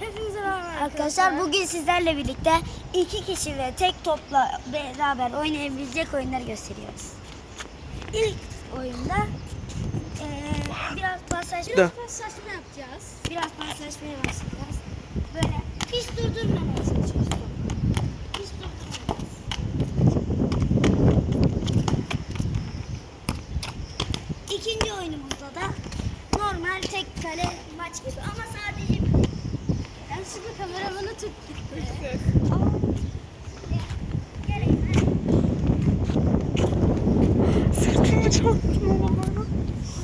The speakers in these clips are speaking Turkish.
Hepinize merhaba Arkadaşlar bugün sizlerle birlikte iki kişi ve tek topla beraber oynayabilecek oyunları gösteriyoruz. İlk oyunda eee biraz paslaşma, Biraz paslaşma yapacağız. biraz paslaşmaya başlayacağız. Böyle hiç durdurmamaya çalışıyoruz. Hiç durdurmayacağız. İkinci oyunumuzda da normal tek kale maç gibi ama sadece Yanlışlıkla kameramanı tut gitti. Sırtımı çarptım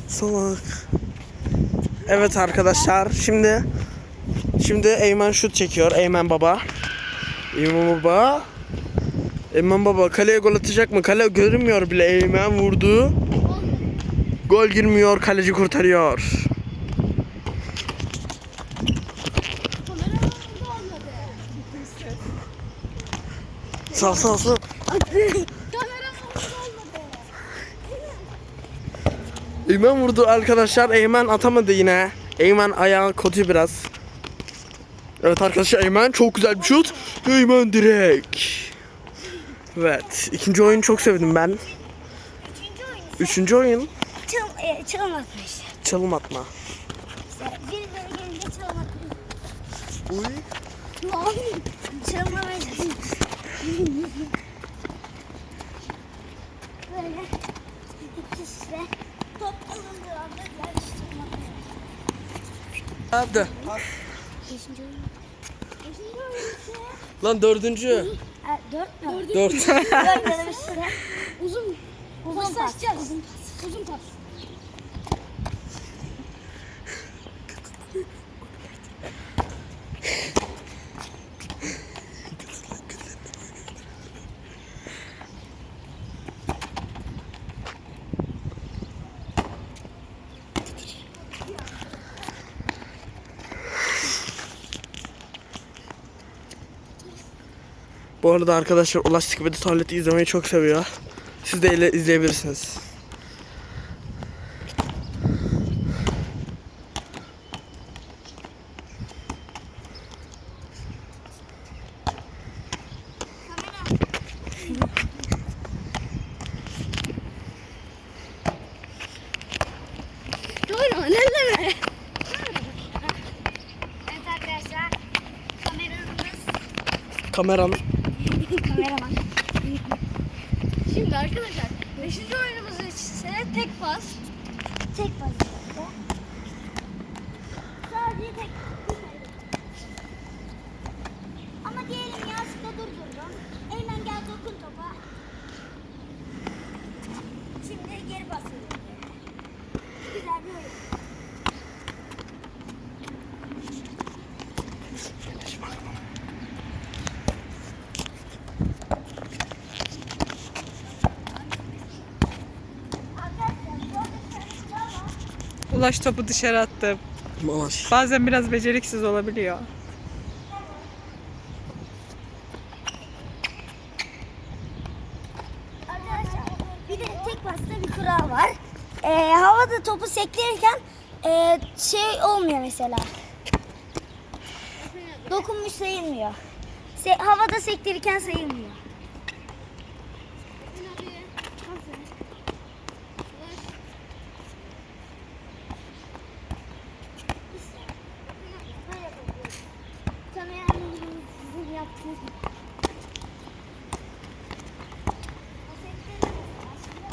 Salak. Evet arkadaşlar şimdi şimdi Eymen şut çekiyor. Eymen baba. Eymen baba. Eymen baba kaleye gol atacak mı? Kale görünmüyor bile. Eymen vurdu. Gol girmiyor. Kaleci kurtarıyor. Kameraman da olmadı. Sağ sağ sağ. Kameraman da olmadı. Eymen vurdu arkadaşlar. Eymen atamadı yine. Eymen ayağı kötü biraz. Evet arkadaşlar Eymen çok güzel bir şut. Eymen direkt. Evet. ikinci oyunu çok sevdim ben. Üçüncü oyun ise Üçüncü oyun çal, e, çalım atma işte. çalım atma. Birileri gelince çalım atma. Uy. Çalımlamaya çalışıyoruz. Böyle ikisi de top alındığı anda çalımlamaya. Hadi. Beşinci oyun. Beşinci oyun ise... Lan dördüncü. Dört mü? Dört. Uzun. Uzun pas. Uzun pas. Uzun pas. Bu arada arkadaşlar Ulaştık ve de tuvaleti izlemeyi çok seviyor. Siz de izleyebilirsiniz. Doğru Kameraman. Şimdi arkadaşlar 5. oyunumuz ise tek pas. Tek vaziyette. Sadece tek. Ama diyelim yanlışlıkla durdurdum. Eymen gel dokun topa. Şimdi geri basıyorum. Güzel bir oyun. Arkadaşlar bu arada şöyle var. Ulaş topu dışarı attı. Malaş. Bazen biraz beceriksiz olabiliyor. Arkadaşlar bir de tek pasta bir kural var. Ee, havada topu sektirirken ee, şey olmuyor mesela. Dokunmuş sayılmıyor. Se- havada sektirirken sayılmıyor. Kameranın sizin yaptığınız gibi. O sektirirken aslında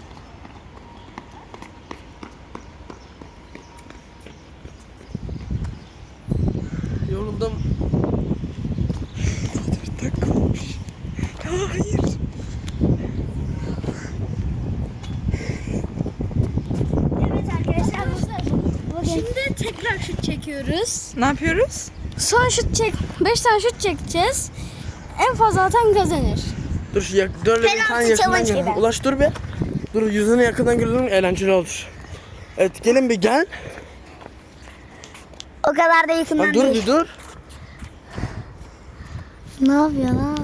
Yoruldum. Dört dakika olmuş. Hayır. Evet arkadaşlar bugün Şimdi tekrar şut çekiyoruz. Ne yapıyoruz? Son şut çek. 5 tane şut çekeceğiz. En fazla atan kazanır. Dur şu yak dur bir tane yakından gel. Ulaş dur bir. Dur yüzünü yakından görelim eğlenceli olur. Evet gelin bir gel. O kadar da yakından Bak, dur değil. bir dur. Ne yapıyor yapıyor?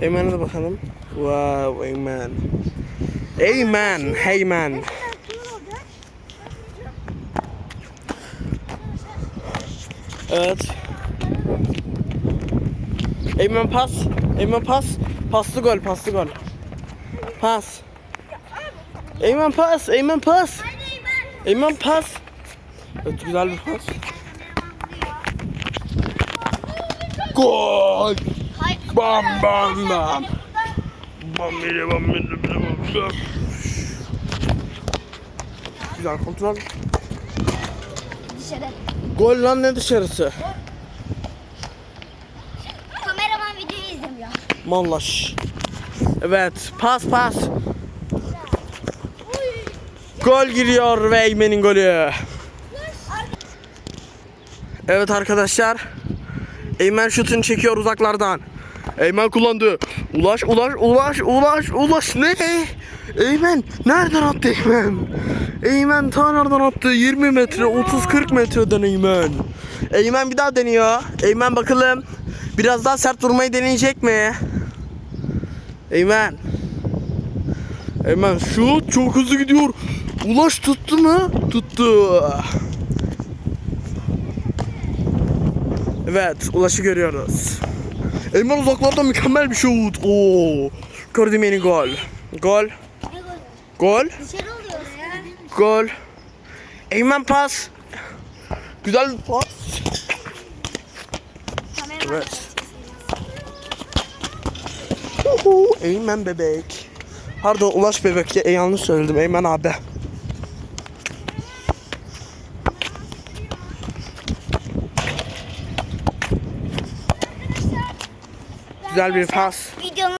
Eymen'e de bakalım. Wow Eymen. Eymen. Heymen. Evet. Eymen pas. Eymen pas. Paslı gol, paslı gol. Pas. Eymen pas, Eymen pas. Eymen pas. Evet, güzel bir pas. Gol. Bam bam bam. Bam bam bam bam bam. Güzel kontrol. Dışarı. Gol lan ne dışarısı? Kameraman videoyu izlemiyor. Mallaş. Evet, pas pas. Gol giriyor ve Eymen'in golü. Evet arkadaşlar. Eymen şutunu çekiyor uzaklardan. Eymen kullandı. Ulaş, ulaş, ulaş, ulaş, ulaş. Ne? Eymen nereden attı Eymen? Eymen ta nereden attı? 20 metre, 30-40 metreden Eymen. Eymen bir daha deniyor. Eymen bakalım. Biraz daha sert vurmayı deneyecek mi? Eymen. Eymen şut çok hızlı gidiyor. Ulaş tuttu mu? Tuttu. Evet, Ulaş'ı görüyoruz. Eymen uzaklarda mükemmel bir şut. Oo. Gördüm yeni gol. Gol. Gol. Gol. Eymen pas. Güzel pas. Evet. Eymen bebek. Pardon Ulaş bebek ya yanlış söyledim Eymen abi. Güzel bir pas. videonun